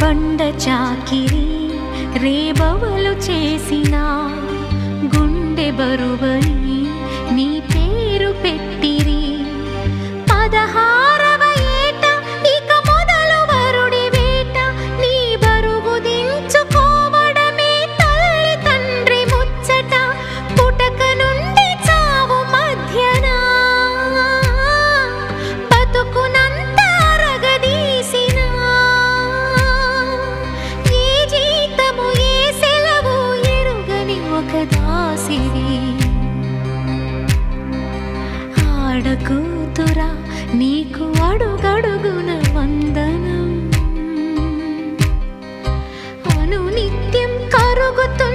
బండ చాకిరి రేబవలు చేసిన గుండె బరువని నీ పేరు పెట్టిరి. పదహారు చేసివి ఆడకూతురా నీకు అడుగడుగున వందనం. అను నిత్యం కరుగుతు